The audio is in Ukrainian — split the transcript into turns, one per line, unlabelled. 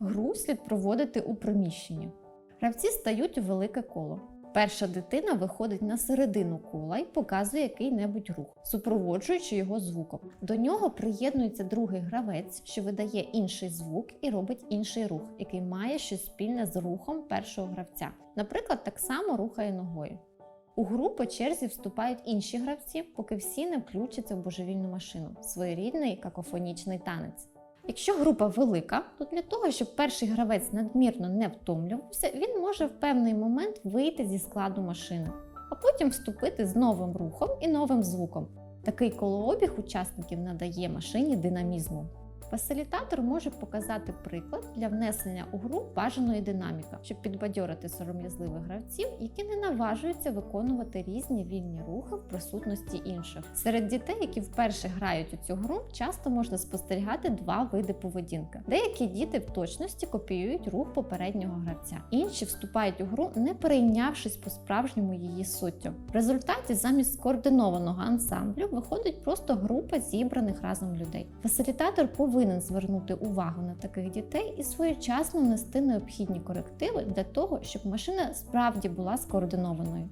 Гру слід проводити у приміщенні. Гравці стають у велике коло. Перша дитина виходить на середину кола і показує який-небудь рух, супроводжуючи його звуком. До нього приєднується другий гравець, що видає інший звук і робить інший рух, який має щось спільне з рухом першого гравця. Наприклад, так само рухає ногою. У гру по черзі вступають інші гравці, поки всі не включаться в божевільну машину своєрідний какофонічний танець. Якщо група велика, то для того, щоб перший гравець надмірно не втомлювався, він може в певний момент вийти зі складу машини, а потім вступити з новим рухом і новим звуком. Такий колообіг учасників надає машині динамізму. Фасилітатор може показати приклад для внесення у гру бажаної динаміки, щоб підбадьорити сором'язливих гравців, які не наважуються виконувати різні вільні рухи в присутності інших. Серед дітей, які вперше грають у цю гру, часто можна спостерігати два види поведінки. Деякі діти в точності копіюють рух попереднього гравця, інші вступають у гру, не перейнявшись по-справжньому її суттю. В результаті замість скоординованого ансамблю виходить просто група зібраних разом людей. Фасилітатор повинен звернути увагу на таких дітей і своєчасно внести необхідні корективи для того, щоб машина справді була скоординованою.